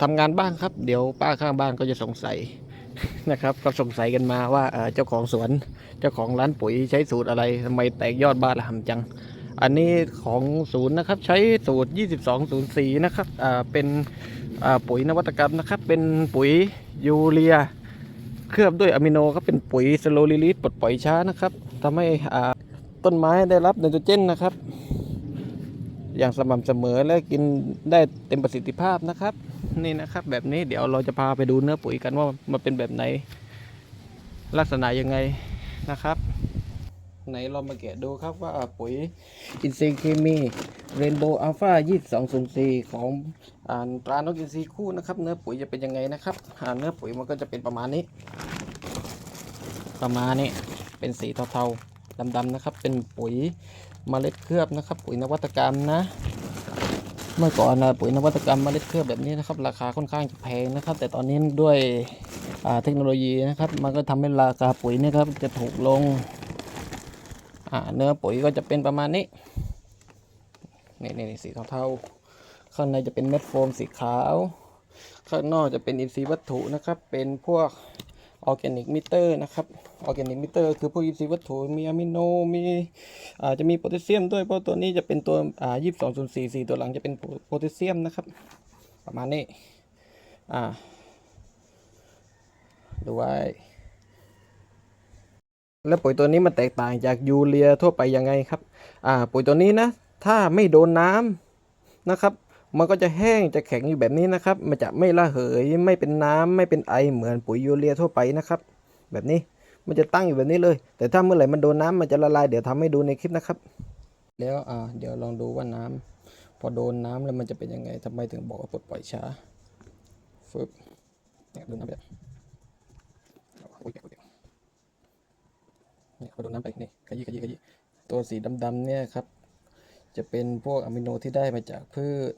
ทำงานบ้างครับ เดี๋ยวป้าข้างบ้านก็จะสงสัยนะครับ ก็สงสัยกันมาว่าเจ้าของสวนเจ้าของร้านปุ๋ยใช้สูตรอะไรทำไมแตกยอดบ้านละหำจัง อันนี้ของศูนย์นะครับ ใช้สูตร 2204 นะครับเป็นปุ๋ยนวัตกรรมนะครับ เป็นปุ๋ยยูเรีย เคลือบด้วยอะมิโนครับเป็นปุ๋ยสโลลิลิสปลดปล่อยช้านะครับทำให้ต้นไม้ได้รับไนโตรเจนนะครับ อย่างสม่ำเสมอและกินได้เต็มประสิทธิภาพนะครับ นี่นะครับ แบบนี้เดี๋ยวเราจะพาไปดูเนื้อปุ๋ยกันว่ามันเป็นแบบไหน ลักษณะยังไงนะครับ ไหนเรามาแกะดูครับว่าปุ๋ยอินทรีย์เคมีเรนโบว์อัลฟา2204 ของอ่าตรานกอินทรีย์คู่นะครับ เนื้อปุ๋ยจะเป็นยังไงนะครับอ่าเนื้อปุ๋ยมันก็จะเป็นประมาณนี้ ประมาณนี้เป็นสีเทาๆ ดำๆนะครับ เป็นปุ๋ยเมล็ดเคลือบนะครับ ปุ๋ยนวัตกรรมนะ เมื่อก่อนนะปุ๋ยนวัตกรรมเมล็ดเคลือบแบบนี้นะครับ ราคาค่อนข้างจะแพงนะครับ แต่ตอนนี้ด้วยเทคโนโลยีนะครับ มันก็ทำให้ราคาปุ๋ยเนะครับจะถูกลงเนื้อปุ๋ยก็จะเป็นประมาณนี้นี่นี่สีเทาๆข้างในจะเป็นเม็ดโฟมสีขาว ข้างนอกจะเป็นอินทรีย์วัตถุนะครับ เป็นพวก ออร์แกนิกมิเตอร์นะครับออร์แกนิกมิเตอร์คือพวกอินทรีย์วัตถุมีอะมิโนมีอาจจะมีโพแทสเซียมด้วยเพราะตัวนี้จะเป็นตัวอ่ายี่สิบสองศูนย์สี่สี่ตัวหลังจะเป็นโพแทสเซียมนะครับ ประมาณนี้อ่าดูไว้แล้วปุ๋ยตัวนี้มันแตกต่างจากยูเรียทั่วไปยังไงครับ อ่า ปุ๋ยตัวนี้นะ ถ้าไม่โดนน้ำนะครับ มันก็จะแห้งจะแข็งอยู่แบบนี้นะครับ มันจะไม่ระเหยไม่เป็นน้ำไม่เป็นไอเหมือนปุ๋ยยูเรียทั่วไปนะครับ แบบนี้มันจะตั้งอยู่แบบนี้เลย แต่ถ้าเมื่อไหร่มันโดนน้ำมันจะละลายเดี๋ยวทำให้ดูในคลิปนะครับ แล้วอ่าเดี๋ยวลองดูว่าน้ำพอโดนน้ำแล้วมันจะเป็นยังไงทำไมถึงบอกว่าปลดปล่อยช้าฟึบเนี่ยดูน้ำไปโอ้ยเดี๋ยวเดี๋ยวเนี่ยพอโดนน้ำไปนี่ขยี้ขยี้ขยี้ตัวสีดำๆเนี่ยครับจะเป็นพวกอะมิโนที่ได้มาจากพืช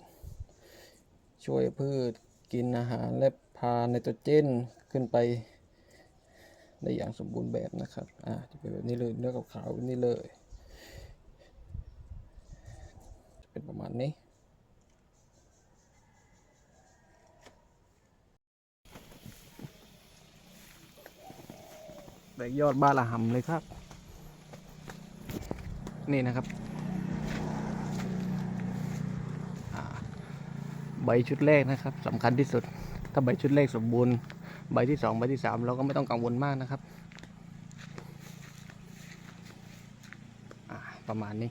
ช่วยพืชกินอาหารและพาไนโตรเจนขึ้นไปได้อย่างสมบูรณ์แบบนะครับ อ่าจะเป็นแบบนี้เลยเนื้อขาวๆนี้เลยจะเป็นประมาณนี้แต่ยอดบ้าละหำเลยครับ นี่นะครับอ่า ใบชุดแรกนะครับสำคัญที่สุด ถ้าใบชุดแรกสมบูรณ์ ใบที่สองใบที่สามเราก็ไม่ต้องกังวลมากนะครับ ประมาณนี้